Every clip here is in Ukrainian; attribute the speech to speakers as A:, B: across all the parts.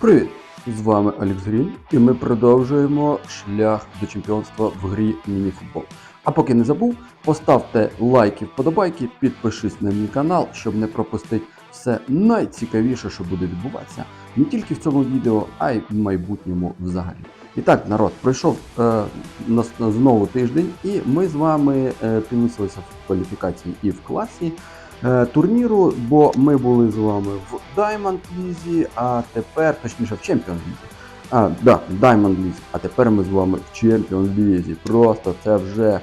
A: Привіт! З вами Алекс Грін, і ми продовжуємо шлях до чемпіонства в грі мініфутбол. А поки не забув, поставте лайки, вподобайки, підпишись на мій канал, щоб не пропустити все найцікавіше, що буде відбуватися не тільки в цьому відео, а й в майбутньому взагалі. І так, народ, пройшов е, знову тиждень, і ми з вами е, підвисилися в кваліфікації і в класі турніру, бо ми були з вами в Diamond Лізі, а тепер, точніше, в Champions Лізі. А, да, Diamond League, А тепер ми з вами в Champions League. Просто це вже е,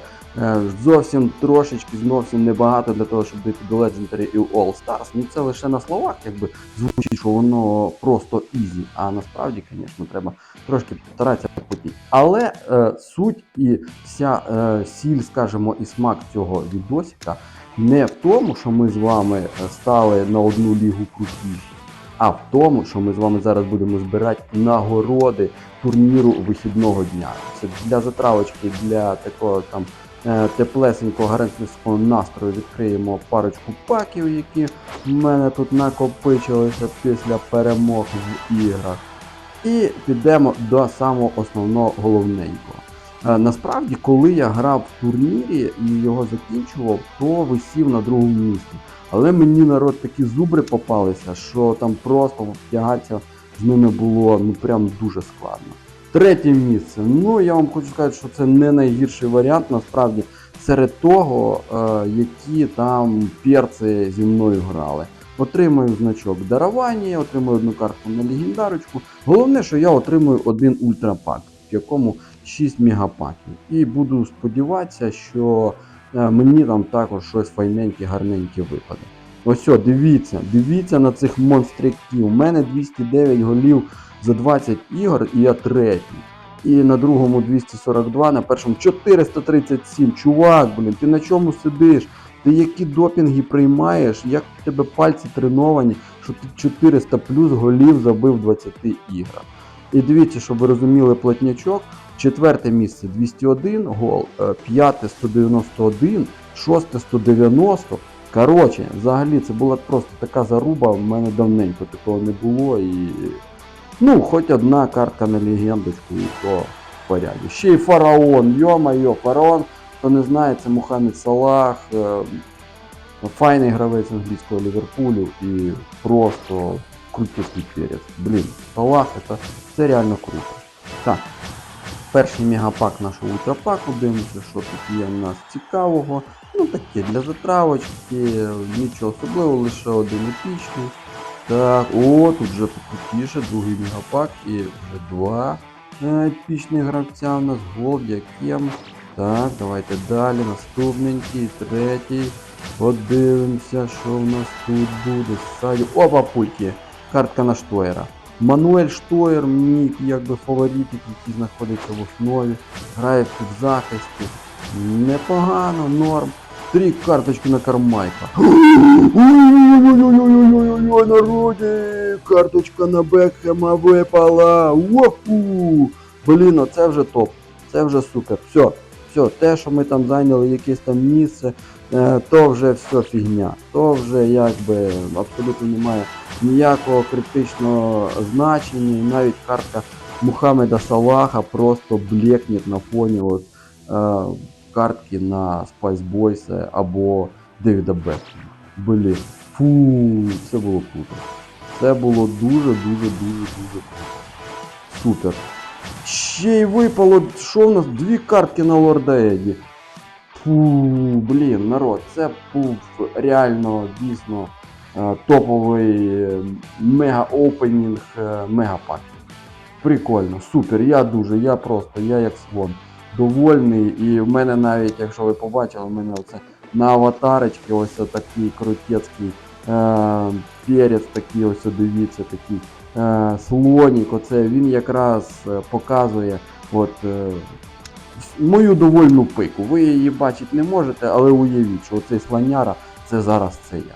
A: зовсім трошечки, зовсім небагато для того, щоб дійти до Legendary і All Stars. Ну це лише на словах, якби звучить, що воно просто ізі. А насправді, звісно, треба трошки постаратися потіти. Але е, суть і вся е, сіль, скажімо, і смак цього відосика не в тому, що ми з вами е, стали на одну лігу крутіші, а в тому, що ми з вами зараз будемо збирати нагороди турніру вихідного дня. Це для затравочки, для такого там е, теплесенького гарантійського настрою відкриємо парочку паків, які в мене тут накопичилися після перемог в іграх. І підемо до самого основного головненького. Е, Насправді, коли я грав в турнірі і його закінчував, то висів на другому місці. Але мені народ такі зубри попалися, що там просто втягатися з ними було ну прям дуже складно. Третє місце. Ну я вам хочу сказати, що це не найгірший варіант насправді серед того, е, які там перці зі мною грали. Отримую значок дарування, отримую одну картку на легендарочку. Головне, що я отримую один ультрапак, в якому 6 мегапаків. І буду сподіватися, що е, мені там також щось файненьке, гарненьке випаде. Ось, дивіться, дивіться на цих монстряків. У мене 209 голів за 20 ігор, і я третій. І на другому 242, на першому 437. Чувак, блін, ти на чому сидиш? Ти які допінги приймаєш, як в тебе пальці треновані, що ти 400 плюс голів забив в 20 іграх. І дивіться, щоб ви розуміли платнячок. Четверте місце 201 гол, е, п'яте 191, шосте 190. Коротше, взагалі це була просто така заруба, в мене давненько такого не було. І ну, хоч одна картка на легендочку, і то в поряді. Ще й фараон, йо-майо, фараон, хто не знає, це Мухаммед Салах, е, файний гравець англійського Ліверпулю і просто крутісний перець. Блін, Салах це, це реально круто. Так. Перший мегапак нашого ультрапаку, дивимося, що тут є в нас цікавого. Ну таке для затравочки, нічого особливого, лише один епічний. Так, о, тут вже покрутіше, другий мегапак і вже два е, епічних гравця у нас голд, яким. Так, давайте далі, наступненький, третій. Подивимося, що в нас тут буде. Ззаді. Опа, пульки! Картка на Штойера. Мануель Штойер, мій якби фаворитик, який знаходиться в основі, грає в підзахисті. Непогано, норм. Три карточки на Кармайка. Ой-ой-ой-ой-ой-ой-ой, народі! Карточка на Бекхема випала. Уху! Блін, оце вже топ. Це вже супер. Все, все, те, що ми там зайняли якесь там місце, е, то вже все фігня. То вже якби абсолютно немає ніякого критичного значення. І навіть картка Мухаммеда Салаха просто блекне на фоні от, е, картки на Spice Boys або Девіда Бекхема. Блін, фу, це було круто. Це було дуже, дуже, дуже, дуже круто. Супер. Ще й випало, що в нас? Дві картки на Лорда Еді. Фу, блін, народ, це був реально дійсно е, топовий мега-опенінг е, мегапаків. Прикольно, супер, я дуже, я просто, я як слон. Довольний. І в мене навіть, якщо ви побачили, в мене оце на аватарочці ось такий крутецький е, перець, такий ось дивіться, такий е, слонік. Оце він якраз е, показує от, е, мою довольну пику. Ви її бачити не можете, але уявіть, що оцей слоняра це зараз це я.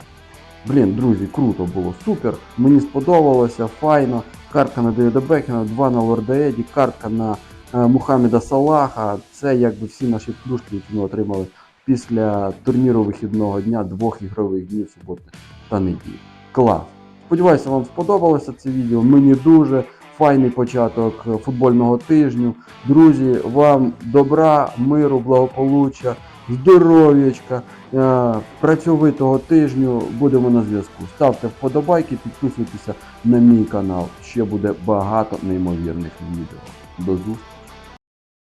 A: Блін, друзі, круто було, супер. Мені сподобалося, файно. Картка на Девіда Бекхена, два на Лорда Еді, картка на Мухаммеда Салаха. Це якби всі наші плюшки, які ми отримали після турніру вихідного дня, двох ігрових днів суботи та неділі. Клас. Сподіваюся, вам сподобалося це відео. Мені дуже файний початок е, футбольного тижню. Друзі, вам добра, миру, благополуччя, здоров'ячка, е, працьовитого тижню. Будемо на зв'язку. Ставте вподобайки, підписуйтеся на мій канал. Ще буде багато неймовірних відео. До зустрічі!